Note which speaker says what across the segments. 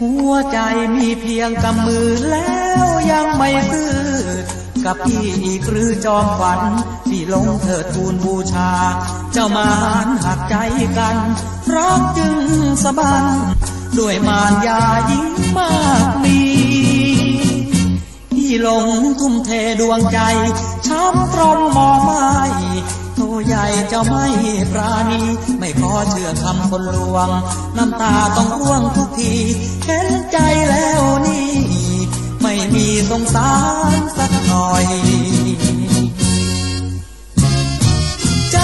Speaker 1: หัวใจมีเพียงกำมือแล้วยังไม่ซื่อกับพี่อีกหรือจอมขวัญที่ลงเถิดทูลบูชา เจ้ามารหักใจกันรักจึงสบันด้วยมารยายิ่งมากมีที่ลงทุ่มเทดวงใจช้ำ จ้าไม่ปราณี ไม่ขอเชื่อคำคนลวง น้ำตาต้องร่วงทุกทีเห็นใจแล้วนี่ ไม่มีสงสารสักหน่อยใจ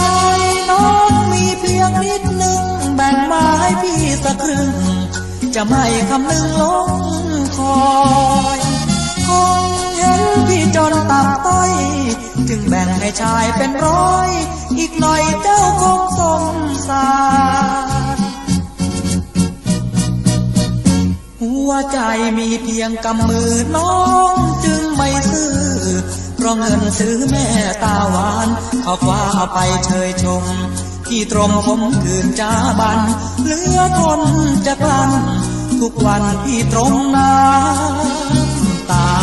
Speaker 1: น้องมีเพียงนิดหนึ่งแบ่งมาให้พี่สักครึ่ง จะไม่คำนึงลงคอยคงเห็นพี่จนตับต จึงแบ่งให้ชายเป็นร้อย อีกหน่อยเจ้าคงสงสารหัวใจมีเพียงกำมือน้องจึงไม่ซื้อ เพราะเงินซื้อแม่ตาหวาน เอาคว้าเอาไปเชยชม ที่ตรงผมคืนจ้าบัน เหลือทนจะกลั้นทุกวันที่ตรงน้ำตา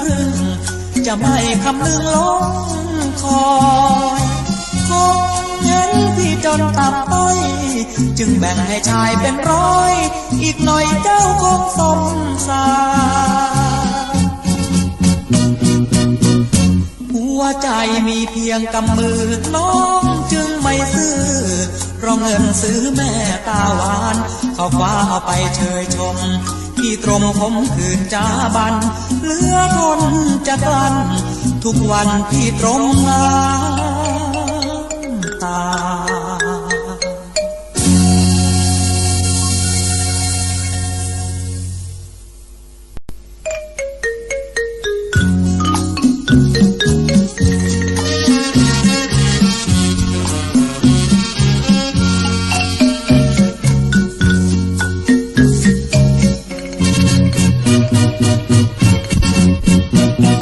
Speaker 1: ครึ่ง จะไม่คำนึงลงคอยคงเห็นพี่จนตับต้อยจึงแบ่งให้ชายเป็นร้อย อีกหน่อยเจ้าคงสมสารหัวใจมีเพียงกำมือน้องจึงไม่ซื้อเพราะเงินซื้อแม่ตาหวาน เขาคว้าเอาไปเชยชม ที่ตรมผมคืนจ้าบันเหลือทนจะกลั้นทุกวันที่ตรงน้ำตา